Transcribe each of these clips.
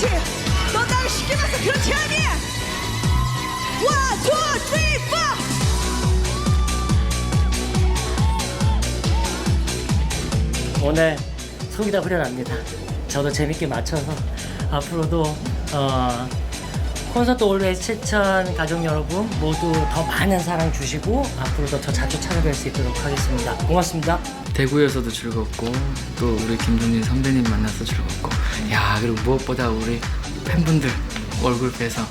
그렇지 너날 시키면서 그렇지 투, 쓰리, 포 오늘 속이 다 후련합니다. 저도 재밌게 맞춰서 앞으로도 어, 콘서트 올웨이스 최천 가족 여러분 모두 더 많은 사랑 주시고 앞으로도 더 자주 찾아뵐 수 있도록 하겠습니다. 고맙습니다. 대구에서도 즐겁고 또 우리 김종진 선배님 만나서 즐겁고 야 그리고 무엇보다 우리 팬분들 얼굴 뵈서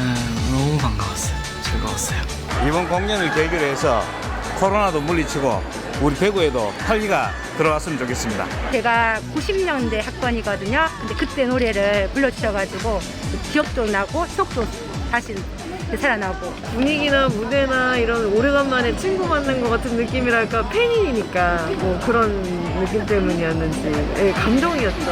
음, 너무 반가웠어요 즐거웠어요 이번 공연을 계기로 해서 코로나도 물리치고 우리 배구에도 활기가 들어왔으면 좋겠습니다. 제가 90년대 학번이거든요. 근데 그때 노래를 불러주셔가지고 기억도 나고 속도 다시 살아나고 분위기나 무대나 이런 오래간만에 친구 만난 것 같은 느낌이랄까 팬이니까 뭐 그런 느낌 때문이었는지 예, 감동이었죠.